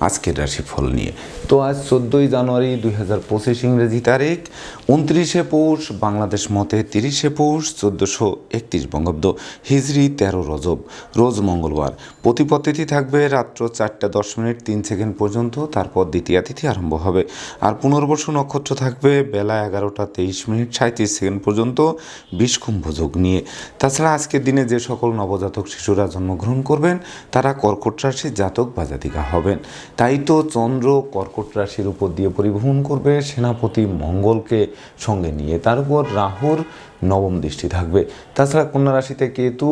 আজকের রাশিফল নিয়ে। তো আজ চোদ্দোই জানুয়ারি দুই হাজার পঁচিশ ইংরেজি তারিখ, উনত্রিশে পৌষ, বাংলাদেশ মতে তিরিশে পৌষ, চোদ্দোশো একত্রিশ বঙ্গাব্দ হিজরি তেরো রজব। রোজ মঙ্গলবার। প্রতিপদ তিথি থাকবে রাত্র চারটা দশ মিনিট তিন সেকেন্ড পর্যন্ত, তারপর দ্বিতীয় তিথি আরম্ভ হবে। আর পুনর্বসু নক্ষত্র থাকবে বেলা এগারোটা তেইশ মিনিট সাঁত্রিশ সেকেন্ড পর্যন্ত বিষকুম্ভ যোগ নিয়ে। তাছাড়া আজকের দিনে যে সকল নবজাতক শিশুরা জন্মগ্রহণ করবেন, তারা কর্কট রাশির জাতক বা জাতিকা হবেন। তাই তো চন্দ্র কর্কট রাশির উপর দিয়ে পরিভ্রমণ করবে, সেনাপতি মঙ্গলকে সঙ্গে নিয়ে। তার উপর রাহুর নবম দৃষ্টি থাকবে। তাছাড়া কন্যা রাশিতে কেতু,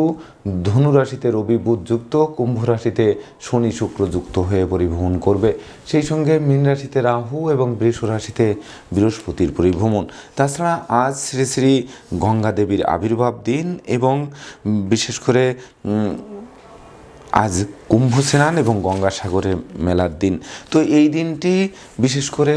ধনু রাশিতে রবি বুধ যুক্ত, কুম্ভ রাশিতে শনি শুক্র যুক্ত হয়ে পরিভ্রমণ করবে। সেই সঙ্গে মীন রাশিতে রাহু এবং বৃষ রাশিতে বৃহস্পতির পরিভ্রমণ। তাছাড়া আজ শ্রী শ্রী গঙ্গা দেবীর আবির্ভাব দিন এবং বিশেষ করে আজ কুম্ভ স্নান এবং গঙ্গাসাগরের মেলার দিন। তো এই দিনটি বিশেষ করে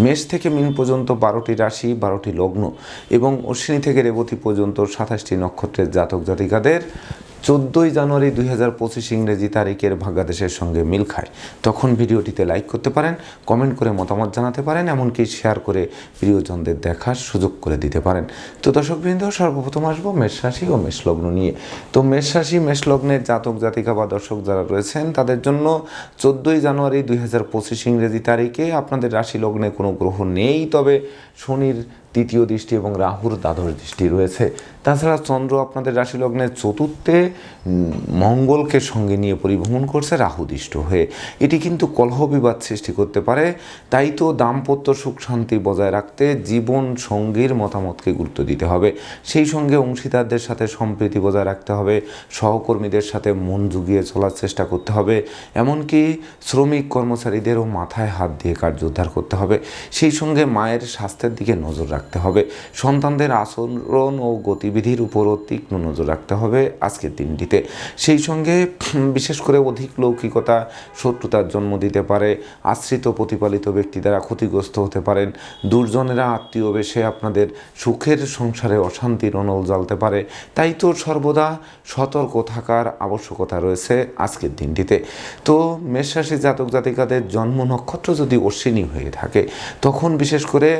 মেষ থেকে মিন পর্যন্ত বারোটি রাশি, বারোটি লগ্ন এবং অশ্বিনী থেকে রেবতী পর্যন্ত সাতাশটি নক্ষত্রের জাতক জাতিকাদের চোদ্দোই জানুয়ারি দুই হাজার পঁচিশ ইংরেজি তারিখের ভাগ্যাদেশের সঙ্গে মিল খায়। তখন ভিডিওটিতে লাইক করতে পারেন কমেন্ট করে মতামত জানাতে পারেন, এমনকি শেয়ার করে প্রিয়জনদের দেখার সুযোগ করে দিতে পারেন। তো দর্শকবৃন্দ, সর্বপ্রথম আসব মেষ রাশি ও মেষলগ্ন নিয়ে। তো মেষ মেষলগ্নের জাতক, জাতিকা বা দর্শক যারা রয়েছেন, তাদের জন্য চোদ্দোই জানুয়ারি দুই হাজার পঁচিশ ইংরেজি তারিখে আপনাদের রাশি লগ্নে কোনো গ্রহ নেই। তবে শনির তৃতীয় দৃষ্টি এবং রাহুর দ্বাদশ দৃষ্টি রয়েছে। তাছাড়া চন্দ্র আপনাদের রাশি লগ্নের চতুর্থে মঙ্গলকে সঙ্গে নিয়ে পরিভ্রমণ করছে রাহুদৃষ্ট হয়ে। এটি কিন্তু কলহ বিবাদ সৃষ্টি করতে পারে। তাই তো দাম্পত্য সুখ শান্তি বজায় রাখতে জীবন সঙ্গীর মতামতকে গুরুত্ব দিতে হবে। সেই সঙ্গে অংশীদারদের সাথে সম্প্রীতি বজায় রাখতে হবে। সহকর্মীদের সাথে মন জুগিয়ে চলার চেষ্টা করতে হবে। এমনকি শ্রমিক কর্মচারীদেরও মাথায় হাত দিয়ে কার্য উদ্ধার করতে হবে। সেই সঙ্গে মায়ের স্বাস্থ্যের দিকে নজর রাখতে হবে। সন্তানদের আচরণ ও গতিবিধির উপরও তীক্ষ্ণ নজর রাখতে হবে আজকের দিনটিতে। সেই সঙ্গে বিশেষ করে অধিক লৌকিকতা, শত্রুতার জন্ম দিতে পারে, আশ্রিত প্রতিপালিত ব্যক্তি দ্বারা ক্ষতিগ্রস্ত হতে পারেন, দুর্জনেরা আত্মীয় বেশে আপনাদের সুখের সংসারে অশান্তির অনল জ্বালতে পারে, তাই তো সর্বদা সতর্ক থাকার আবশ্যকতা রয়েছে আজকের দিনটিতে। তো মেষরাশি জাতক জাতিকাদের জন্ম নক্ষত্র যদি অশ্বিনী হয়ে থাকে, তখন বিশেষ করে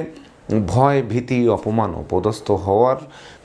ভয় ভীতি অপমান পদস্থ হওয়ার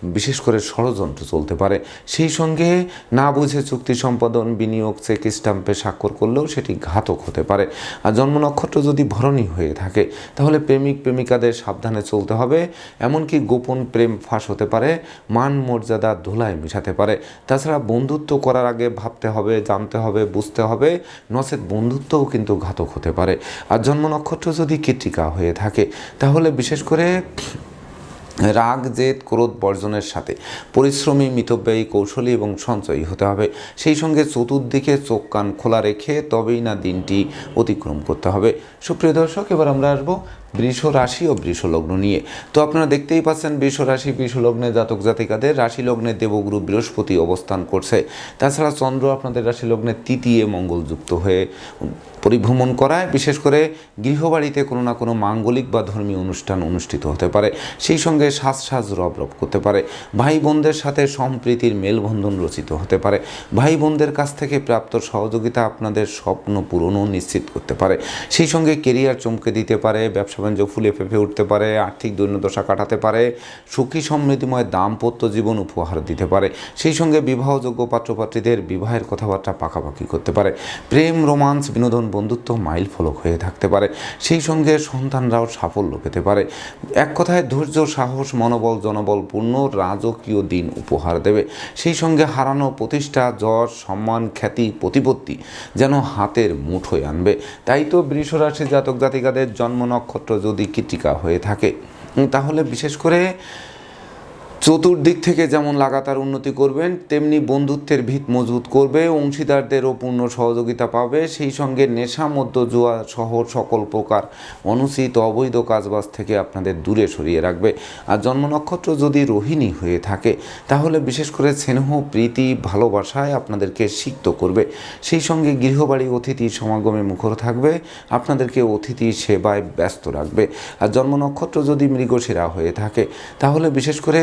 বিশেষ করে ষড়যন্ত্র চলতে পারে। সেই সঙ্গে না বুঝে চুক্তি সম্পাদন, বিনিয়োগ, চেক স্টাম্পে স্বাক্ষর করলেও সেটি ঘাতক হতে পারে। আর জন্ম নক্ষত্র যদি ভরণী হয়ে থাকে, তাহলে প্রেমিক, প্রেমিকাদের সাবধানে চলতে হবে। এমনকি গোপন প্রেম ফাঁস হতে পারে, মান মর্যাদা ধুলায় মিশাতে পারে। তাছাড়া বন্ধুত্ব করার আগে ভাবতে হবে, জানতে হবে, বুঝতে হবে, নচেত বন্ধুত্বও কিন্তু ঘাতক হতে পারে। আর জন্ম নক্ষত্র যদি কৃত্রিকা হয়ে থাকে, তাহলে বিশেষ করে রাগ, জেদ, ক্রোধ বর্জনের সাথে। পরিশ্রমী মিতব্যয়ী কৌশলী এবং সঞ্চয়ী হতে হবে। সেই সঙ্গে চতুর্দিকে চোখ, কান খোলা রেখে তবেই না দিনটি অতিক্রম করতে হবে। সুপ্রিয় দর্শক, এবার আমরা আসব বৃষ রাশি ও বৃষ লগ্ন নিয়ে। তো আপনারা দেখতেই পাচ্ছেন বৃষ রাশি বৃষ লগ্নে জাতক জাতিকাদের রাশি লগ্নে দেবগুরু বৃহস্পতি অবস্থান করছে। তাছাড়া চন্দ্র আপনাদের রাশি লগ্নে তৃতীয় মঙ্গলযুক্ত হয়ে পরিভ্রমণ করায়। বিশেষ করে গৃহবাড়িতে কোনো না কোনো মাঙ্গলিক বা ধর্মীয় অনুষ্ঠান অনুষ্ঠিত হতে পারে। সেই সঙ্গে সাজ সাজ রব রব করতে পারে। ভাই বোনদের সাথে সম্প্রীতির মেলবন্ধন রচিত হতে পারে। ভাই বোনদের কাছ থেকে প্রাপ্ত সহযোগিতা আপনাদের স্বপ্ন পূরণও নিশ্চিত করতে পারে। সেই সঙ্গে কেরিয়ার চমকে দিতে পারে। ব্যবসা বাণিজ্য ফুলে ফেঁপে উঠতে পারে, আর্থিক দৈন্যদশা কাটাতে পারে, সুখী সমৃদ্ধিময় দাম্পত্য জীবন উপহার দিতে পারে, সেই সঙ্গে বিবাহযোগ্য পাত্রপাত্রীদের বিবাহের কথাবার্তা পাকাপাকি করতে পারে, প্রেম, রোমান্স, বিনোদন, বন্ধুত্ব মাইল ফলক হয়ে থাকতে পারে, সেই সঙ্গে সন্তানরাও সাফল্য পেতে পারে। এক কথায় ধৈর্য, সাহস, মনোবল, জনবল পূর্ণ রাজকীয় দিন উপহার দেবে। সেই সঙ্গে হারানো প্রতিষ্ঠা, যশ, সম্মান, খ্যাতি, প্রতিপত্তি যেন হাতের মুঠোয় আনবে। তাই তো বৃষরাশি জাতক জাতিকাদের জন্ম নক্ষত্র যদি কৃতিকা হয়ে থাকে তাহলে বিশেষ করে চতুর্দিক থেকে যেমন লাগাতার উন্নতি করবেন, তেমনি বন্ধুত্বের ভিত মজবুত করবে অংশীদারদেরও পূর্ণ সহযোগিতা পাবে। সেই সঙ্গে নেশা মধ্য জুয়া সহ সকল প্রকার অনুচিত অবৈধ কাজবাজ থেকে আপনাদের দূরে সরিয়ে রাখবে। আর জন্ম নক্ষত্র যদি রোহিণী হয়ে থাকে, তাহলে বিশেষ করে স্নেহ, প্রীতি, ভালোবাসায় আপনাদেরকে সিক্ত করবে। সেই সঙ্গে গৃহবাড়ি অতিথি সমাগমে মুখর থাকবে, আপনাদেরকে অতিথি সেবায় ব্যস্ত রাখবে। আর জন্ম নক্ষত্র যদি মৃগশিরা হয়ে থাকে, তাহলে বিশেষ করে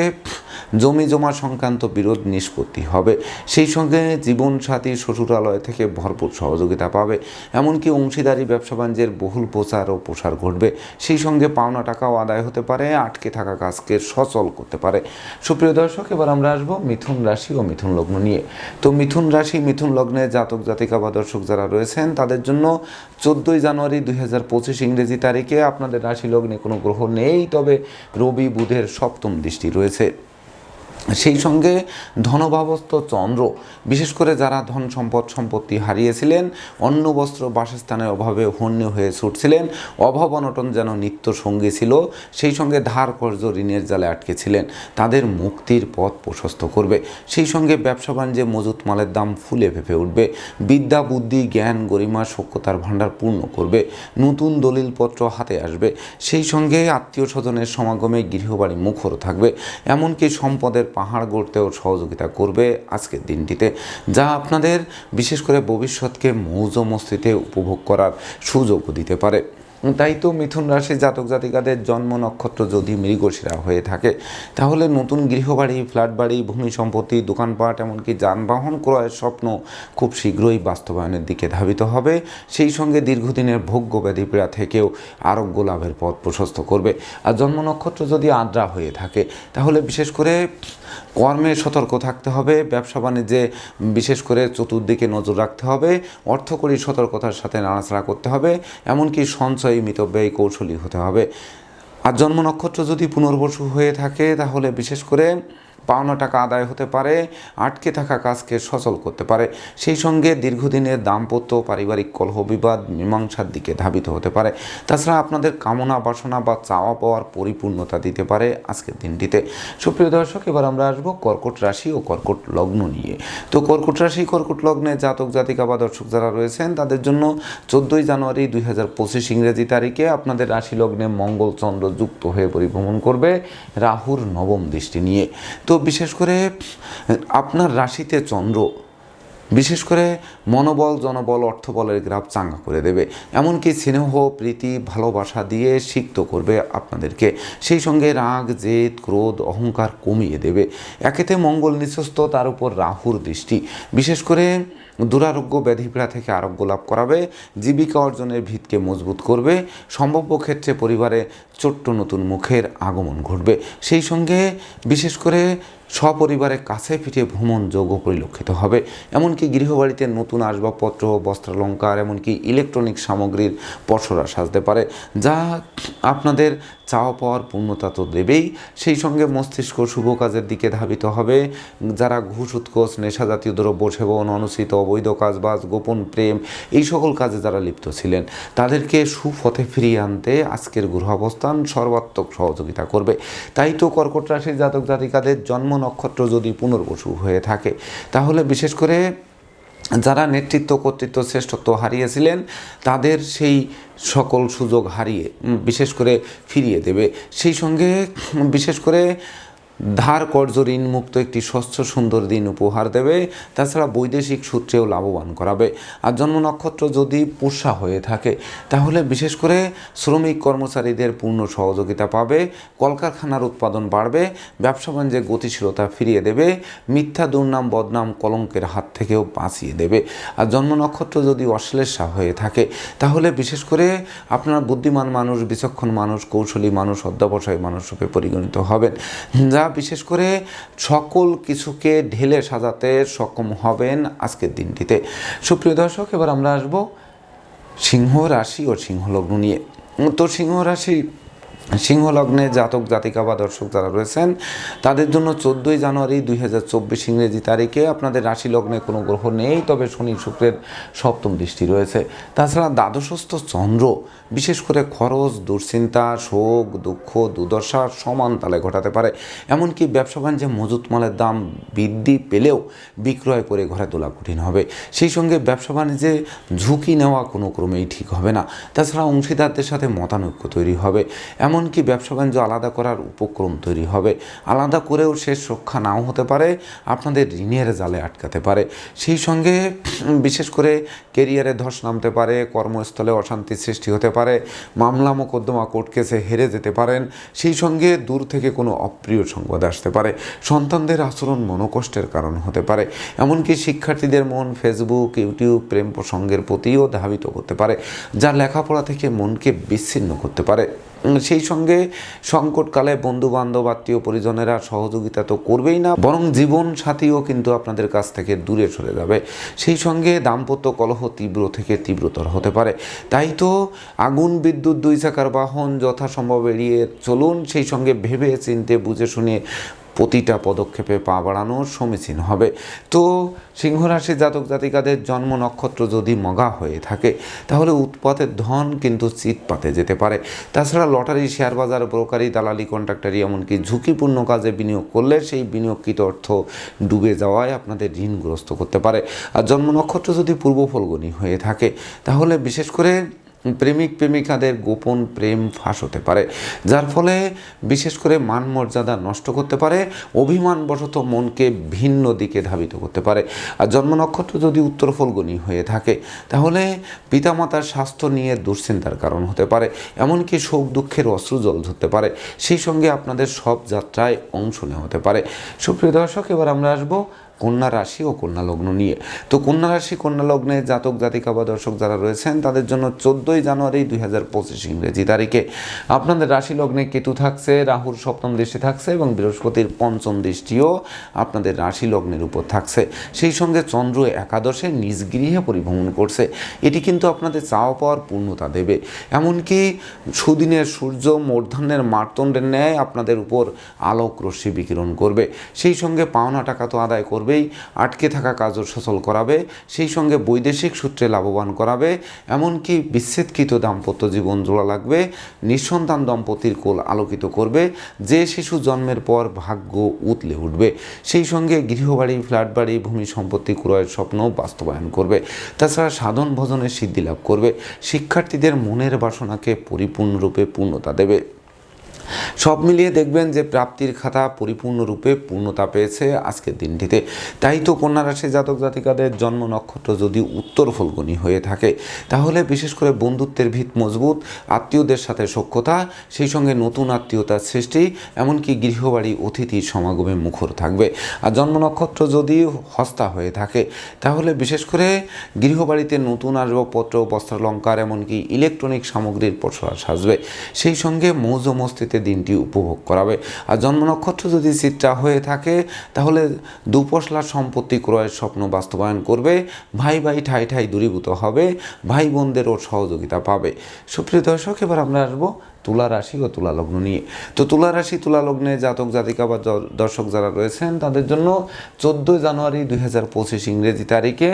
জমি জমা সংক্রান্ত বিরোধ নিষ্পত্তি হবে। সেই সঙ্গে জীবনসাথী শ্বশুরালয় থেকে ভরপুর সহযোগিতা পাবে। এমনকি অংশীদারি, ব্যবসা বাণিজ্যের বহুল প্রচার ও প্রসার ঘটবে। সেই সঙ্গে পাওনা টাকাও আদায় হতে পারে, আটকে থাকা কাজকে সচল করতে পারে। সুপ্রিয় দর্শক, এবার আমরা আসব মিথুন রাশি ও মিথুন লগ্ন নিয়ে। তো মিথুন রাশি, মিথুন লগ্নে জাতক, জাতিকা বা দর্শক যারা রয়েছেন, তাদের জন্য চোদ্দোই জানুয়ারি দুই হাজার পঁচিশ ইংরেজি তারিখে আপনাদের রাশি লগ্নে কোনো গ্রহ নেই। তবে রবি, বুধের সপ্তম দৃষ্টি রয়েছে। সেই সঙ্গে ধনভাবস্থ চন্দ্র, বিশেষ করে যারা ধন সম্পদ সম্পত্তি হারিয়েছিলেন, অন্ন, বস্ত্র, বাসস্থানের অভাবে হন্য হয়ে ছুটছিলেন, অভাব অনটন যেন নিত্য সঙ্গী ছিল, সেই সঙ্গে ধার কর্য ঋণের জালে আটকেছিলেন তাদের মুক্তির পথ প্রশস্ত করবে। সেই সঙ্গে ব্যবসা বাণিজ্যে মজুত মালের দাম ফুলে ফেঁপে উঠবে, বিদ্যা, বুদ্ধি, জ্ঞান, গরিমা সক্ষতার ভাণ্ডার পূর্ণ করবে, নতুন দলিলপত্র হাতে আসবে, সেই সঙ্গে আত্মীয় স্বজনের সমাগমে গৃহবাড়ি মুখর থাকবে, এমনকি সম্পদের পাহাড় গড়তেও সহযোগিতা করবে আজকের দিনটিতে, যা আপনাদের বিশেষ করে ভবিষ্যৎকে মৌজ মস্তিতে উপভোগ করার সুযোগও দিতে পারে। তাই তো মিথুন রাশি জাতক জাতিকাদের জন্ম নক্ষত্র যদি মৃগশিরা হয়ে থাকে, তাহলে নতুন গৃহবাড়ি ফ্ল্যাট বাড়ি, ভূমি সম্পত্তি, দোকানপাট, এমনকি যানবাহন ক্রয়ের স্বপ্ন খুব শীঘ্রই বাস্তবায়নের দিকে ধাবিত হবে। সেই সঙ্গে দীর্ঘদিনের ভোগ্য ব্যাধি পীড়া থেকেও আরোগ্য লাভের পথ প্রশস্ত করবে। আর জন্ম নক্ষত্র যদি আদ্রা হয়ে থাকে, তাহলে বিশেষ করে কর্মে সতর্ক থাকতে হবে, ব্যবসা বাণিজ্যে বিশেষ করে চতুর্দিকে নজর রাখতে হবে, অর্থকরী সতর্কতার সাথে নাড়াচাড়া করতে হবে, এমনকি সঞ্চয়ী মিতব্যয়ী কৌশলী হতে হবে। আর জন্ম নক্ষত্র যদি পুনর্বসু হয়ে থাকে তাহলে বিশেষ করে পাওনা টাকা আদায় হতে পারে, আটকে থাকা কাজকে সচল করতে পারে। সেই সঙ্গে দীর্ঘদিনের দাম্পত্য পারিবারিক কলহ বিবাদ মীমাংসার দিকে ধাবিত হতে পারে। তাছাড়া আপনাদের কামনা, বাসনা বা চাওয়া পাওয়ার পরিপূর্ণতা দিতে পারে আজকের দিনটিতে। সুপ্রিয় দর্শক, এবার আমরা আসব কর্কট রাশি ও কর্কট লগ্ন নিয়ে। তো কর্কট রাশি, কর্কট লগ্নে জাতক, জাতিকা বা দর্শক যারা রয়েছেন, তাদের জন্য চোদ্দোই জানুয়ারি দুই হাজার পঁচিশ ইংরেজি তারিখে আপনাদের রাশি লগ্নে মঙ্গল চন্দ্র যুক্ত হয়ে পরিভ্রমণ করবে রাহুর নবম দৃষ্টি নিয়ে। তো বিশেষ করে, আপনার রাশিতে চন্দ্র, বিশেষ করে মনোবল, জনবল, অর্থবলের গ্রাফ চাঙ্গা করে দেবে। এমনকি স্নেহ, প্রীতি, ভালোবাসা দিয়ে সিক্ত করবে আপনাদেরকে। সেই সঙ্গে রাগ, জেদ, ক্রোধ, অহংকার কমিয়ে দেবে। একেতে মঙ্গল নিঃস্বস্ত তার উপর রাহুর দৃষ্টি। বিশেষ করে দুরারোগ্য ব্যাধিপীড়া থেকে আরোগ্য লাভ করাবে। জীবিকা অর্জনের ভিতকে মজবুত করবে। সম্ভাব্য ক্ষেত্রে পরিবারে ছোট্ট নতুন মুখের আগমন ঘটবে। সেই সঙ্গে বিশেষ করে সপরিবারে কাছে পিঠে ভ্রমণ যোগ্য পরিলক্ষিত হবে। এমনকি গৃহবাড়িতে নতুন আসবাবপত্র, বস্ত্রালঙ্কার, এমনকি ইলেকট্রনিক সামগ্রীর পসরা সাজতে পারে, যা আপনাদের চাওয়া পাওয়ার পূর্ণতা তো দেবেই। সেই সঙ্গে মস্তিষ্ক শুভ কাজের দিকে ধাবিত হবে। যারা ঘুষ, উৎকোষ নেশা জাতীয় দ্রব্য সেবন, অনুচিত, অবৈধ কাজবাজ, গোপন প্রেম, এই সকল কাজে যারা লিপ্ত ছিলেন, তাদেরকে সুপথে ফিরিয়ে আনতে আজকের গৃহাবস্থান সর্বাত্মক সহযোগিতা করবে। তাই তো কর্কট রাশির জাতক জাতিকাদের জন্ম নক্ষত্র যদি পুনর্বসু হয়ে থাকে, তাহলে বিশেষ করে যারা নেতৃত্ব, কর্তৃত্ব শ্রেষ্ঠত্ব হারিয়েছিলেন, তাদের সেই সকল সুযোগ হারিয়ে বিশেষ করে ফিরিয়ে দেবে। সেই সঙ্গে বিশেষ করে ধার কর্য ঋণ মুক্ত একটি স্বচ্ছ সুন্দর দিন উপহার দেবে। তাছাড়া বৈদেশিক সূত্রেও লাভবান করাবে। আর জন্ম নক্ষত্র যদি পোষা হয়ে থাকে, তাহলে বিশেষ করে শ্রমিক কর্মচারীদের পূর্ণ সহযোগিতা পাবে, কলকারখানার উৎপাদন বাড়বে, ব্যবসা বাণিজ্যে গতিশীলতা ফিরিয়ে দেবে, মিথ্যা দুর্নাম, বদনাম, কলঙ্কের হাত থেকেও বাঁচিয়ে দেবে। আর জন্ম নক্ষত্র যদি অশ্লেষা হয়ে থাকে, তাহলে বিশেষ করে আপনার বুদ্ধিমান মানুষ, বিচক্ষণ মানুষ, কৌশলী মানুষ, অধ্যাবসায়ী মানুষ রূপে পরিগণিত হবেন। যা বিশেষ করে সকল কিছুকে ঢেলে সাজাতে সক্ষম হবেন আজকের দিনটিতে। সুপ্রিয় দর্শক, এবার আমরা আসব সিংহ রাশি ও সিংহলগ্ন নিয়ে। তো সিংহ রাশি সিংহ লগ্নে জাতক, জাতিকা বা দর্শক যারা রয়েছেন, তাদের জন্য চোদ্দোই জানুয়ারি দুই হাজার চব্বিশ ইংরেজি তারিখে আপনাদের রাশি লগ্নে কোনো গ্রহ নেই, তবে শনি শুক্রের সপ্তম দৃষ্টি রয়েছে। তাছাড়া দ্বাদশস্থ চন্দ্র, বিশেষ করে খরচ, দুশ্চিন্তা, শোক, দুঃখ, দুর্দশা সমান তালে ঘটাতে পারে। এমনকি ব্যবসা বাণিজ্যে মজুত মালের দাম বৃদ্ধি পেলেও বিক্রয় করে ঘরে তোলা কঠিন হবে। সেই সঙ্গে ব্যবসা বাণিজ্যে ঝুঁকি নেওয়া কোনো ক্রমেই ঠিক হবে না। তাছাড়া অংশীদারদের সাথে মতানৈক্য তৈরি হবে। এমনকি ব্যবসা বাণিজ্য আলাদা করার উপক্রম তৈরি হবে। আলাদা করেও শেষ রক্ষা নাও হতে পারে, আপনাদের ঋণের জালে আটকাতে পারে। সেই সঙ্গে, বিশেষ করে কেরিয়ারে ধস নামতে পারে, কর্মস্থলে অশান্তি সৃষ্টি হতে পারে, মামলা মোকদ্দমা কোর্ট কেসে হেরে যেতে পারেন, সেই সঙ্গে দূর থেকে কোনো অপ্রিয় সংবাদ আসতে পারে। সন্তানদের আচরণ মনোকষ্টের কারণ হতে পারে। এমনকি শিক্ষার্থীদের মন ফেসবুক, ইউটিউব, প্রেম প্রসঙ্গের প্রতিও ধাবিত করতে পারে, যা লেখাপড়া থেকে মনকে বিচ্ছিন্ন করতে পারে। সেই সঙ্গে সংকটকালে বন্ধু বান্ধব আত্মীয় পরিজনেরা সহযোগিতা তো করবেই না, বরং জীবন সাথীও কিন্তু আপনাদের কাছ থেকে দূরে সরে যাবে। সেই সঙ্গে দাম্পত্য কলহ তীব্র থেকে তীব্রতর হতে পারে। তাই তো আগুন, বিদ্যুৎ, দুই চাকার বাহন যথাসম্ভব এড়িয়ে চলুন, সেই সঙ্গে ভেবে চিনতে বুঝে শুনে প্রতিটা পদক্ষেপে পা বাড়ানো সমীচীন হবে। তো সিংহ রাশি জাতক জাতিকাদের জন্ম নক্ষত্র যদি মগা হয়ে থাকে, তাহলে উৎপাতের ধন কিন্তু চিৎপাতে যেতে পারে। তাছাড়া লটারি শেয়ার বাজার ব্রোকারি, দালালি, কন্ট্রাক্টারি এমনকি ঝুঁকিপূর্ণ কাজে বিনিয়োগ করলে সেই বিনিয়োগকৃত অর্থ ডুবে যাওয়ায় আপনাদের ঋণগ্রস্ত করতে পারে। আর জন্ম নক্ষত্র যদি পূর্ব ফলগুনি হয়ে থাকে, তাহলে বিশেষ করে প্রেমিক প্রেমিকাদের গোপন প্রেম ফাঁস হতে পারে, যার ফলে বিশেষ করে মান মর্যাদা নষ্ট করতে পারে, অভিমানবশত মনকে ভিন্ন দিকে ধাবিত করতে পারে। আর জন্ম নক্ষত্র যদি উত্তর ফলগুনি হয়ে থাকে, তাহলে পিতামাতার স্বাস্থ্য নিয়ে দুশ্চিন্তার কারণ হতে পারে, এমনকি শোক দুঃখের অশ্রু জল ধরতে পারে। সেই সঙ্গে আপনাদের সব যাত্রায় অংশ নেওয়া হতে পারে। সুপ্রিয় দর্শক, এবার আমরা আসব কন্যা রাশি ও কন্যা লগ্ন নিয়ে। তো কন্যা রাশি, কন্যা লগ্নে জাতক, জাতিকা বা দর্শক যারা রয়েছেন, তাদের জন্য চোদ্দোই জানুয়ারি দুই হাজার পঁচিশ ইংরেজি তারিখে। আপনাদের রাশি লগ্নে কেতু থাকছে, রাহুর সপ্তম দৃষ্টি থাকছে এবং বৃহস্পতির পঞ্চম দৃষ্টিও আপনাদের রাশি লগ্নের উপর থাকছে। সেই সঙ্গে চন্দ্র একাদশে নিজ গৃহে পরিভ্রমণ করছে। এটি কিন্তু আপনাদের চাওয়া পাওয়ার পূর্ণতা দেবে। এমনকি সুদিনের সূর্য মূর্ধন্যের মারতণ্ডের ন্যায় আপনাদের উপর আলোক রশ্মি বিকিরণ করবে। সেই সঙ্গে পাওনা টাকা তো আদায় করবেই আটকে থাকা কাজও সচল করাবে, সেই সঙ্গে বৈদেশিক সূত্রে লাভবান করাবে, এমনকি বিচ্ছেদকৃত দাম্পত্য জীবন জোড়া লাগবে, নিঃসন্তান দম্পতির কোল আলোকিত করবে, যে শিশু জন্মের পর ভাগ্য উতলে উঠবে। সেই সঙ্গে গৃহবাড়ি ফ্ল্যাট বাড়ি ভূমি সম্পত্তি ক্রয়ের স্বপ্ন বাস্তবায়ন করবে। তাছাড়া সাধন ভজনের সিদ্ধি লাভ করবে। শিক্ষার্থীদের মনের বাসনাকে পরিপূর্ণরূপে পূর্ণতা দেবে। সব মিলিয়ে দেখবেন যে প্রাপ্তির খাতা পরিপূর্ণরূপে পূর্ণতা পেয়েছে আজকের দিনটিতে। তাই তো কন্যা রাশি জাতক জাতিকাদের জন্ম নক্ষত্র যদি উত্তর ফলগুনি হয়ে থাকে, তাহলে বিশেষ করে বন্ধুত্বের ভিত মজবুত, আত্মীয়দের সাথে সখ্যতা, সেই সঙ্গে নতুন আত্মীয়তার সৃষ্টি, এমনকি গৃহবাড়ি অতিথি সমাগমে মুখর থাকবে। আর জন্ম নক্ষত্র যদি হস্তা হয়ে থাকে, তাহলে বিশেষ করে গৃহবাড়িতে নতুন আসবাবপত্র, বস্ত্রালঙ্কার, এমনকি ইলেকট্রনিক সামগ্রীর পসরা সাজবে। সেই সঙ্গে মৌজ মস্তিতে দিনটি উপভোগ করাবে। আর জন্ম নক্ষত্র যদি চিত্রা হয়ে থাকে, তাহলে দুপশলা সম্পত্তি ক্রয়ের স্বপ্ন বাস্তবায়ন করবে। ভাই ভাই ঠাই ঠাই দূরীভূত হবে। ভাই বোনদেরও সহযোগিতা পাবে। সুপ্রিয় দর্শক, এবার আমরা আসব তুলা রাশি ও তুলা লগ্ন নিয়ে। তো তুলা রাশি, তুলা লগ্নে জাতক, জাতিকা বা দর্শক যারা রয়েছেন, তাদের জন্য চোদ্দোই জানুয়ারি দুই হাজার পঁচিশ ইংরেজি তারিখে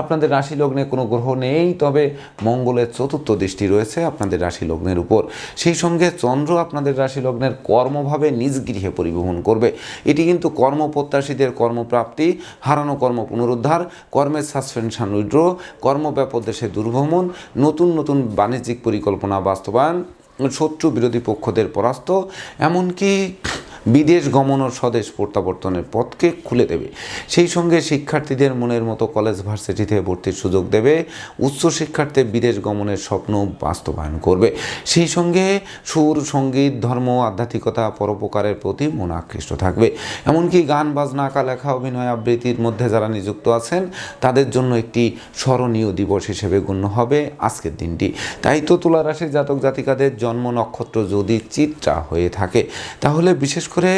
আপনাদের রাশি লগ্নে কোনো গ্রহ নেই, তবে মঙ্গলের চতুর্থ দৃষ্টি রয়েছে আপনাদের রাশি লগ্নের উপর। সেই সঙ্গে চন্দ্র আপনাদের রাশি লগ্নের কর্মভাবে নিজ গৃহে পরিবহন করবে। এটি কিন্তু কর্মপ্রত্যাশীদের কর্মপ্রাপ্তি, হারানো কর্ম পুনরুদ্ধার, কর্মের সাসপেনশন উইড্র কর্মব্যাপক দেশে দুর্ভ্রমণ, নতুন নতুন বাণিজ্যিক পরিকল্পনা বাস্তবায়ন শত্রু বিরোধী পক্ষদের পরাস্ত এমনকি বিদেশ গমন ও স্বদেশ প্রত্যাবর্তনের পথকে খুলে দেবে। সেই সঙ্গে শিক্ষার্থীদের মনের মতো কলেজ ভার্সিটিতে ভর্তির সুযোগ দেবে। উচ্চ শিক্ষার্থে বিদেশ গমনের স্বপ্ন বাস্তবায়ন করবে। সেই সঙ্গে সুর, সংগীত, ধর্ম, আধ্যাত্মিকতা পরোপকারের প্রতি মন আকৃষ্ট থাকবে। এমনকি গান, বাজনা আঁকা লেখা অভিনয় আবৃত্তির মধ্যে যারা নিযুক্ত আছেন, তাদের জন্য একটি স্মরণীয় দিবস হিসেবে গণ্য হবে আজকের দিনটি। তাই তো তুলা রাশির জাতক জাতিকাদের জন্ম নক্ষত্র যদি চিত্রা হয়ে থাকে, তাহলে বিশেষ করে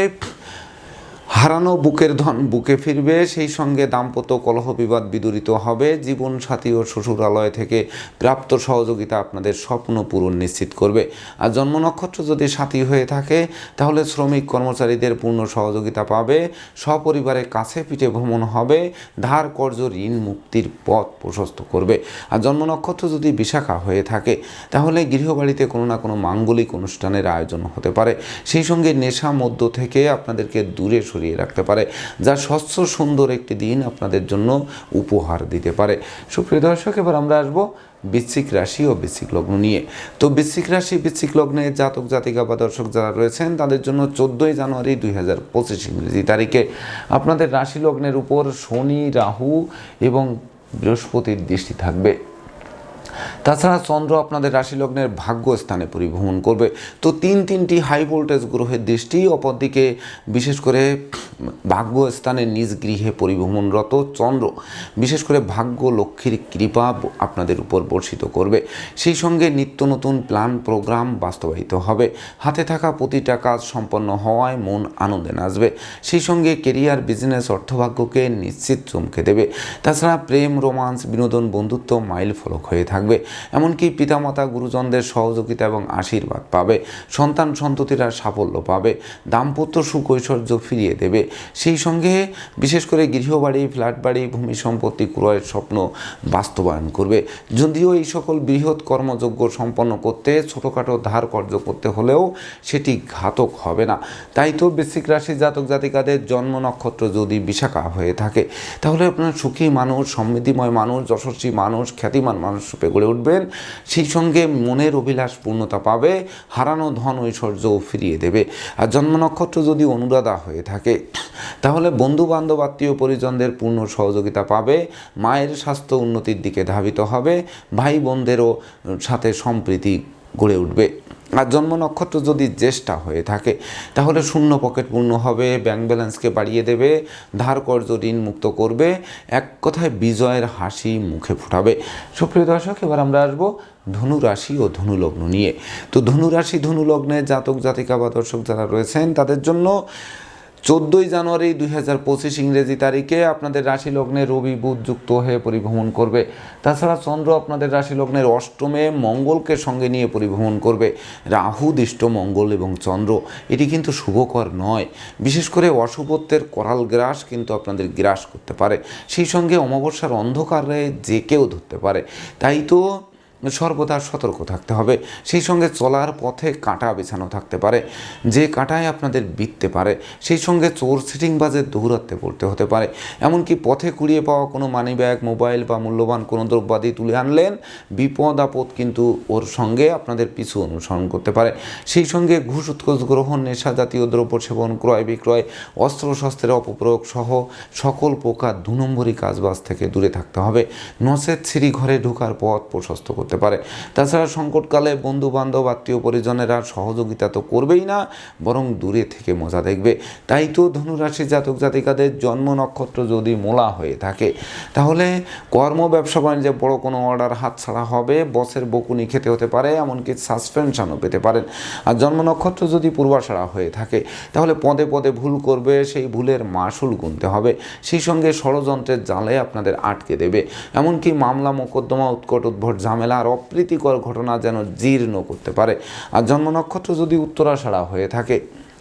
হারানো বুকের ধন বুকে ফিরবে, সেই সঙ্গে দাম্পত্য কলহ বিবাদ বিদূরিত হবে। জীবন সাথী ও শ্বশুরালয় থেকে প্রাপ্ত সহযোগিতা আপনাদের স্বপ্ন পূরণ নিশ্চিত করবে। আর জন্ম নক্ষত্র যদি সাথী হয়ে থাকে, তাহলে শ্রমিক কর্মচারীদের পূর্ণ সহযোগিতা পাবে। সপরিবারে কাছে পিঠে ভ্রমণ হবে। ধার কর্য ঋণ মুক্তির পথ প্রশস্ত করবে। আর জন্ম নক্ষত্র যদি বিশাখা হয়ে থাকে, তাহলে গৃহবাড়িতে কোনো না কোনো মাঙ্গলিক অনুষ্ঠানের আয়োজন হতে পারে। সেই সঙ্গে নেশা মধ্য থেকে আপনাদেরকে দূরে সরিয়ে রাখতে পারে, যা স্বচ্ছ সুন্দর একটি দিন আপনাদের জন্য উপহার দিতে পারে। সুপ্রিয় দর্শক, এবার আমরা আসব বৃশ্চিক রাশি ও বৃশ্চিক লগ্ন নিয়ে। তো বৃশ্চিক রাশি, বৃশ্চিক লগ্নে জাতক, জাতিকা বা দর্শক যারা রয়েছেন, তাদের জন্য চোদ্দোই জানুয়ারি দুই হাজার পঁচিশ ইংরেজি তারিখে আপনাদের রাশি লগ্নের উপর শনি, রাহু এবং বৃহস্পতির দৃষ্টি থাকবে। তাছাড়া চন্দ্র আপনাদের রাশি লগ্নের ভাগ্য স্থানে পরিভ্রমণ করবে। তো তিন তিনটি হাই ভোল্টেজ গ্রহের দৃষ্টি, অপরদিকে বিশেষ করে ভাগ্য স্থানে নিজ গৃহে পরিভ্রমণরত চন্দ্র, বিশেষ করে ভাগ্য লক্ষ্মীর কৃপা আপনাদের উপর বর্ষিত করবে। সেই সঙ্গে নিত্য নতুন প্ল্যান প্রোগ্রাম বাস্তবায়িত হবে। হাতে থাকা প্রতিটা কাজ সম্পন্ন হওয়ায় মন আনন্দে নাচবে। সেই সঙ্গে কেরিয়ার বিজনেস অর্থভাগ্যকে নিশ্চিত চমকে দেবে। তাছাড়া প্রেম রোমান্স বিনোদন, বন্ধুত্ব মাইল ফলক হয়ে থাকবে। এমনকি পিতামাতা, গুরুজনদের সহযোগিতা এবং আশীর্বাদ পাবে। সন্তান সন্ততিরা সাফল্য পাবে। দাম্পত্য সুখ ঐশ্বর্য ফিরিয়ে দেবে। সেই সঙ্গে বিশেষ করে গৃহবাড়ি ফ্ল্যাট বাড়ি ভূমি সম্পত্তি ক্রয়ের স্বপ্ন বাস্তবায়ন করবে। যদিও এই সকল বৃহৎ কর্মযোগ্য সম্পন্ন করতে ছোটোখাটো ধার কর্য করতে হলেও সেটি ঘাতক হবে না। তাই তো বৃশ্চিক রাশি জাতক জাতিকাদের জন্ম নক্ষত্র যদি বিশাখা হয়ে থাকে, তাহলে আপনার সুখী মানুষ, সমৃদ্ধিময় মানুষ, যশস্বী মানুষ, খ্যাতিমান মানুষ রূপে গড়ে উঠবেন, সেই সঙ্গে মনের অভিলাষ পূর্ণতা পাবে, হারানো ধন ঐশ্বর্যও ফিরিয়ে দেবে। আর জন্ম নক্ষত্র যদি অনুরাধা হয়ে থাকে, তাহলে বন্ধু বান্ধব আত্মীয় পরিজনদের পূর্ণ সহযোগিতা পাবে, মায়ের স্বাস্থ্য উন্নতির দিকে ধাবিত হবে, ভাই বোনদেরও সাথে সম্প্রীতি গড়ে উঠবে। আর জন্ম নক্ষত্র যদি জ্যেষ্ঠা হয়ে থাকে, তাহলে শূন্য পকেট পূর্ণ হবে ব্যাংক ব্যালেন্সকে বাড়িয়ে দেবে, ধার কর্য ঋণ মুক্ত করবে, এক কথায় বিজয়ের হাসি মুখে ফোটাবে। সুপ্রিয় দর্শক, এবার আমরা আসব ধনু রাশি ও ধনুলগ্ন নিয়ে। তো ধনু রাশি ধনু জাতক জাতিকা বা দর্শক যারা রয়েছেন, তাদের জন্য চোদ্দোই জানুয়ারি দুই হাজার পঁচিশ ইংরেজি তারিখে আপনাদের রাশি লগ্নে রবি, বুধ যুক্ত হয়ে পরিভ্রমণ করবে। তাছাড়া চন্দ্র আপনাদের রাশি লগ্নের অষ্টমে মঙ্গলকে সঙ্গে নিয়ে পরিভ্রমণ করবে। রাহু, দৃষ্ট মঙ্গল এবং চন্দ্র, এটি কিন্তু শুভকর নয়। বিশেষ করে অশুভত্বের করাল গ্রাস কিন্তু আপনাদের গ্রাস করতে পারে। সেই সঙ্গে অমাবস্যার অন্ধকারে যে কেউ ধরতে পারে। তাই তো সর্বদা সতর্ক থাকতে হবে। সেই সঙ্গে চলার পথে কাঁটা বিছানো থাকতে পারে। যে কাঁটায় আপনাদের বিততে পারে, সেই সঙ্গে চোর সিটিংবাজের দৌরাত্মে পড়তে হতে পারে। এমনকি পথে কুড়িয়ে পাওয়া কোনো মানি ব্যাগ মোবাইল বা মূল্যবান কোনো দ্রব্যাদি তুলে আনলেন, বিপদ আপদ কিন্তু ওর সঙ্গে আপনাদের পিছু অনুসরণ করতে পারে। সেই সঙ্গে ঘুষ উৎকোষ গ্রহণ, নেশা জাতীয় দ্রব্য সেবন, ক্রয় বিক্রয়, অস্ত্র, শস্ত্রের অপপ্রয়োগ সহ সকল প্রকার দু নম্বরই কাজবাজ থেকে দূরে থাকতে হবে। নসেদ সিঁড়ি ঘরে ঢোকার পথ প্রশস্ত করতে পারে। তাছাড়া সংকটকালে বন্ধু বান্ধব আত্মীয় পরিজনেরা সহযোগিতা তো করবেই না, বরং দূরে থেকে মজা দেখবে। তাই তো ধনুরাশি জাতক জাতিকাদের জন্ম নক্ষত্র যদি মোলা হয়ে থাকে, তাহলে কর্ম, ব্যবসা, বাণিজ্যে বড় কোনো অর্ডার হাতছাড়া হবে, বসের বকুনি খেতে হতে পারে, এমনকি সাসপেনশনও পেতে পারেন। আর জন্ম নক্ষত্র যদি পূর্বাশারা হয়ে থাকে, তাহলে পদে পদে ভুল করবে, সেই ভুলের মাসুল গুনতে হবে। সেই সঙ্গে ষড়যন্ত্রের জালে আপনাদের আটকে দেবে। এমনকি মামলা, মোকদ্দমা, উৎকট উদ্ভট ঝামেলা আর অপ্রীতিকর ঘটনা যেন জীর্ণ করতে পারে। আর জন্ম নক্ষত্র যদি উত্তরাষাড়া হয়ে থাকে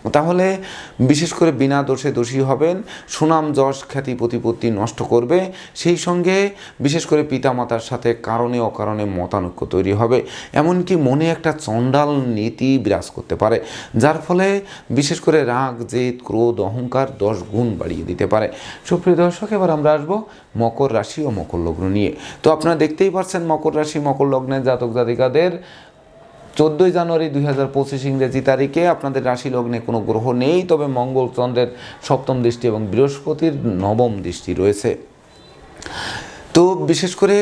তাহলে বিশেষ করে বিনা দোষে দোষী হবেন, সুনাম, যশ, খ্যাতি, প্রতিপত্তি নষ্ট করবে। সেই সঙ্গে বিশেষ করে পিতামাতার সাথে কারণে অকারণে মতানৈক্য তৈরি হবে। এমনকি মনে একটা চণ্ডাল নীতি বিরাজ করতে পারে, যার ফলে বিশেষ করে রাগ, জেদ, ক্রোধ, অহংকার দশ গুণ বাড়িয়ে দিতে পারে। সুপ্রিয় দর্শক, এবার আমরা আসব মকর রাশি ও মকর লগ্ন নিয়ে। তো আপনারা দেখতেই পাচ্ছেন মকর রাশি, মকর লগ্নের জাতক জাতিকাদের চোদ্দোই জানুয়ারি দুই হাজার পঁচিশ ইংরেজি তারিখে আপনাদের রাশি লগ্নে কোনো গ্রহ নেই, তবে মঙ্গল চন্দ্রের সপ্তম দৃষ্টি এবং বৃহস্পতির নবম দৃষ্টি রয়েছে। তো বিশেষ করে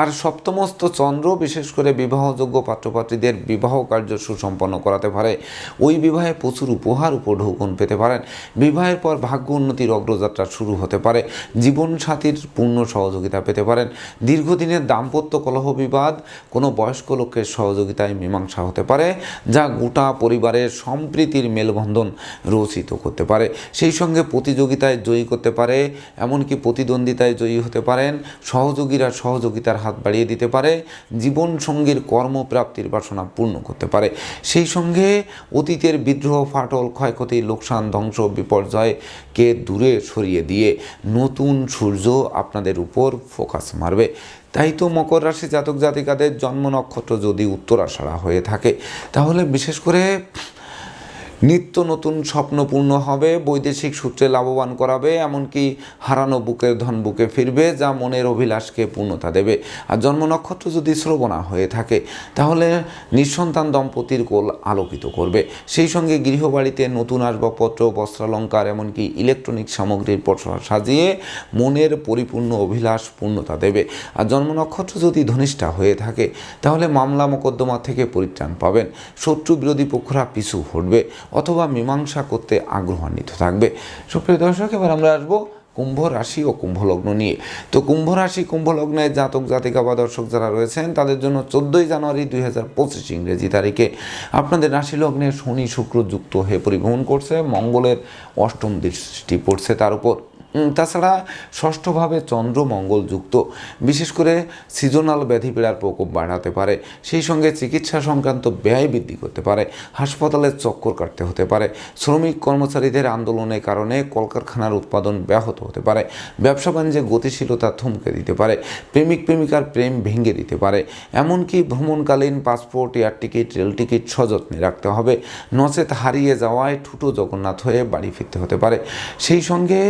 আর সপ্তমস্ত চন্দ্র বিশেষ করে বিবাহযোগ্য পাত্রপাত্রীদের বিবাহ কার্য সুসম্পন্ন করাতে পারে। ওই বিবাহে প্রচুর উপহার উপঢৌকন পেতে পারেন। বিবাহের পর ভাগ্য উন্নতির অগ্রযাত্রা শুরু হতে পারে। জীবনসাথীর পূর্ণ সহযোগিতা পেতে পারেন। দীর্ঘদিনের দাম্পত্য কলহ বিবাদ, কোনো বয়স্ক লোকের সহযোগিতায় মীমাংসা হতে পারে, যা গোটা পরিবারের সম্প্রীতির মেলবন্ধন রচিত করতে পারে। সেই সঙ্গে প্রতিযোগিতায় জয়ী করতে পারে, এমনকি প্রতিদ্বন্দ্বিতায় জয়ী হতে পারেন। সহযোগীরা সহযোগিতার হাত বাড়িয়ে দিতে পারে, জীবন সঙ্গীর কর্মপ্রাপ্তির বাসনা পূর্ণ করতে পারে। সেই সঙ্গে অতীতের বিদ্রোহ, ফাটল, ক্ষয়ক্ষতি, লোকসান, ধ্বংস বিপর্যয়কে দূরে সরিয়ে দিয়ে নতুন সূর্য আপনাদের উপর ফোকাস মারবে। তাই তো মকর রাশি জাতক জাতিকাদের জন্ম নক্ষত্র যদি উত্তরাষাঢ়া হয়ে থাকে, তাহলে বিশেষ করে নিত্য নতুন স্বপ্ন পূর্ণ হবে, বৈদেশিক সূত্রে লাভবান করাবে, এমনকি হারানো বুকের ধন বুকে ফিরবে, যা মনের অভিলাষকে পূর্ণতা দেবে। আর জন্ম নক্ষত্র যদি শ্রবণা হয়ে থাকে, তাহলে নিঃসন্তান দম্পতির কোল আলোকিত করবে। সেই সঙ্গে গৃহবাড়িতে নতুন আসবাবপত্র, বস্ত্রালঙ্কার, এমনকি ইলেকট্রনিক সামগ্রীর পসরা সাজিয়ে মনের পরিপূর্ণ অভিলাষ পূর্ণতা দেবে। আর জন্ম নক্ষত্র যদি ধনিষ্ঠা হয়ে থাকে, তাহলে মামলা মোকদ্দমা থেকে পরিত্রাণ পাবেন। শত্রু বিরোধী পক্ষরা পিছু হটবে। অথবা মীমাংসা করতে আগ্রহান্বিত থাকবে। সুপ্রিয় দর্শক, এবার আমরা আসব কুম্ভ রাশি ও কুম্ভ লগ্ন নিয়ে। তো কুম্ভ রাশি, কুম্ভ লগ্নে জাতক, জাতিকা বা দর্শক যারা রয়েছেন, তাদের জন্য চোদ্দোই জানুয়ারি দুই হাজার পঁচিশ ইংরেজি তারিখে আপনাদের রাশি লগ্নে শনি, শুক্র যুক্ত হয়ে পরিভ্রমণ করছে। মঙ্গলের অষ্টম দৃষ্টি পড়ছে তার উপর। তাছাড়া ষষ্ঠভাবে চন্দ্র মঙ্গল যুক্ত বিশেষ করে সিজনাল ব্যাধি পীড়ার প্রকোপ বাড়াতে পারে, সেই সঙ্গে চিকিৎসা সংক্রান্ত ব্যয় বৃদ্ধি করতে পারে, হাসপাতালের চক্কর কাটতে হতে পারে, শ্রমিক কর্মচারীদের আন্দোলনের কারণে কলকারখানার উৎপাদন ব্যাহত হতে পারে, ব্যবসা বাণিজ্যে গতিশীলতা থমকে দিতে পারে, প্রেমিক প্রেমিকার প্রেম ভেঙে দিতে পারে, এমনকি ভ্রমণকালীন passport, air ticket, rail ticket সযত্নে রাখতে হবে, নচেত হারিয়ে যাওয়ায় ঠুটো জগন্নাথ হয়ে বাড়ি ফিরতে হতে পারে। সেই সঙ্গে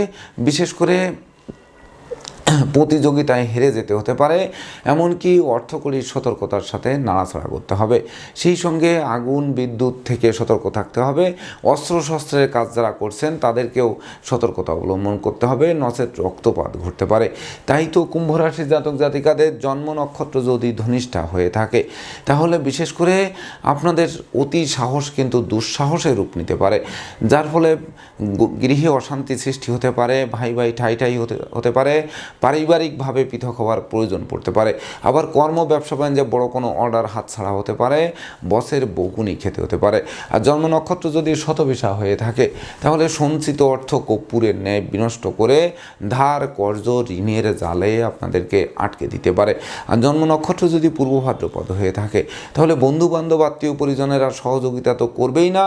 বিশেষ করে প্রতিযোগিতায় হেরে যেতে হতে পারে, এমনকি অর্থকরীর সতর্কতার সাথে নাড়াচাড়া করতে হবে। সেই সঙ্গে আগুন, বিদ্যুৎ থেকে সতর্ক থাকতে হবে। অস্ত্রশস্ত্রের কাজ যারা করছেন, তাদেরকেও সতর্কতা অবলম্বন করতে হবে। নচেত রক্তপাত ঘটতে পারে। তাই তো কুম্ভ রাশির জাতক জাতিকাদের জন্ম নক্ষত্র যদি ধনিষ্ঠা হয়ে থাকে, তাহলে বিশেষ করে আপনাদের অতি সাহস কিন্তু দুঃসাহসে রূপ নিতে পারে, যার ফলে গৃহে অশান্তি সৃষ্টি হতে পারে ভাই ভাই ঠাই ঠাই হতে হতে পারে পারিবারিকভাবে পৃথক হওয়ার প্রয়োজন পড়তে পারে। আবার কর্ম ব্যবসা বাণিজ্যে বড় কোনো অর্ডার হাতছাড়া হতে পারে, বসের বকুনি খেতে হতে পারে। আর জন্ম নক্ষত্র যদি শতবিশা হয়ে থাকে, তাহলে সঞ্চিত অর্থ কর্পূরের ন্যায় বিনষ্ট করে ধার, কর্জ, ঋণের জালে আপনাদেরকে আটকে দিতে পারে। আর জন্ম নক্ষত্র যদি পূর্ব ভাদ্রপদ হয়ে থাকে, তাহলে বন্ধু বান্ধব আত্মীয় পরিজনেরা সহযোগিতা তো করবেই না,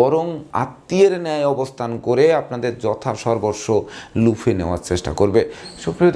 বরং আত্মীয়ের ন্যায় অবস্থান করে আপনাদের যথা সর্বস্ব লুফে নেওয়ার চেষ্টা করবে। সুপ্রিয়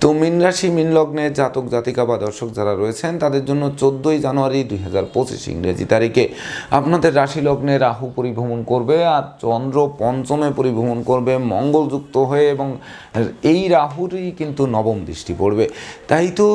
তো মীন রাশি, মীন লগ্নে জাতক, জাতিকা বা দর্শক যারা রয়েছেন, তাদের জন্য চোদ্দোই জানুয়ারি দুই হাজার পঁচিশ ইংরেজি তারিখে আপনাদের রাশি লগ্নে রাহু পরিভ্রমণ করবে আর চন্দ্র পঞ্চমে পরিভ্রমণ করবে, মঙ্গলযুক্ত হয়ে এবং এই রাহুরই কিন্তু নবম দৃষ্টি পড়বে। তাই তো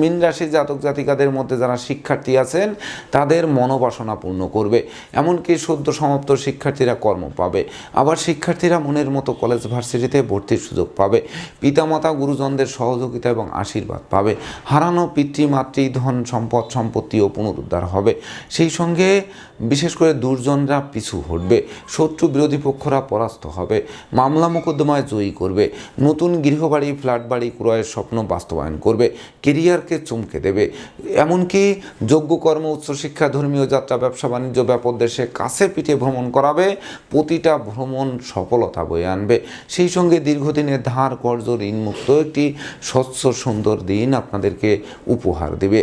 মীন রাশি জাতক, জাতিকাদের মধ্যে যারা শিক্ষার্থী আছেন, তাদের মনোবাসনা পূর্ণ করবে। এমনকি সদ্য সমাপ্ত শিক্ষার্থীরা কর্ম পাবে। আবার শিক্ষার্থীরা মনের মতো কলেজ, ভার্সিটিতে ভর্তির সুযোগ পাবে। পিতামাতা গুরুজনদের সহযোগিতা এবং আশীর্বাদ পাবে। হারানো পিতৃমাতৃ ধন, সম্পদ সম্পত্তিও পুনরুদ্ধার হবে। সেই সঙ্গে বিশেষ করে দুর্জনরা পিছু হটবে। শত্রু বিরোধী পক্ষরা পরাস্ত হবে। মামলা মোকদ্দমায় জয়ী করবে। নতুন গৃহবাড়ি ফ্ল্যাট বাড়ি ক্রয়ের স্বপ্ন বাস্তবায়ন করবে। কেরিয়ারকে চমকে দেবে। এমনকি যোগ্য কর্ম উচ্চশিক্ষা ধর্মীয় যাত্রা, ব্যবসা, বাণিজ্য, ব্যাপক দেশে কাছে পিঠে ভ্রমণ করাবে। প্রতিটা ভ্রমণ সফলতা বয়ে আনবে। সেই সঙ্গে দীর্ঘদিনের ধার, কর্জ, ঋণমুক্ত একটি স্বচ্ছ সুন্দর দিন আপনাদেরকে উপহার দেবে।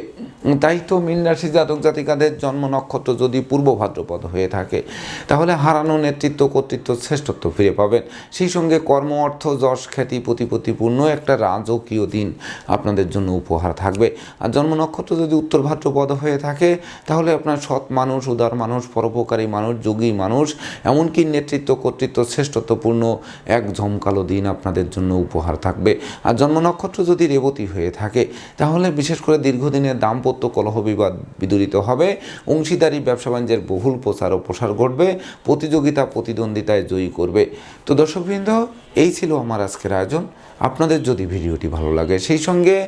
তাই তো মীন রাশি জাতক জাতিকাদের জন্ম নক্ষত্র যদি পূর্ব ভাদ্রপদ হয়ে থাকে, তাহলে হারানো নেতৃত্ব, কর্তৃত্ব শ্রেষ্ঠত্ব ফিরে পাবেন। সেই সঙ্গে কর্ম, অর্থ, যশ, খ্যাতি, প্রতিপত্তিপূর্ণ একটা রাজকীয় দিন আপনাদের জন্য উপহার থাকবে। আর জন্ম নক্ষত্র যদি উত্তর ভাদ্রপদ হয়ে থাকে, তাহলে আপনার সৎ মানুষ, উদার মানুষ, পরোপকারী মানুষ, যোগী মানুষ, এমনকি নেতৃত্ব, কর্তৃত্ব শ্রেষ্ঠত্বপূর্ণ এক ঝমকালো দিন আপনাদের জন্য উপহার থাকবে। আর জন্ম নক্ষত্র যদি রেবতী হয়ে থাকে, তাহলে বিশেষ করে দীর্ঘদিনের দাম্পত্য কলহ বিবাদ বিদূরিত হবে। অংশীদারি, ব্যবসা বাণিজ্যের বহুল প্রচার ও প্রসার ঘটবে। প্রতিযোগিতা, প্রতিদ্বন্দ্বিতায় জয়ী করবে। তো দর্শকবৃন্দ, এই ছিল আমার আজকের আয়োজন। আপনাদের যদি ভিডিওটি ভালো লাগে, সেই সঙ্গে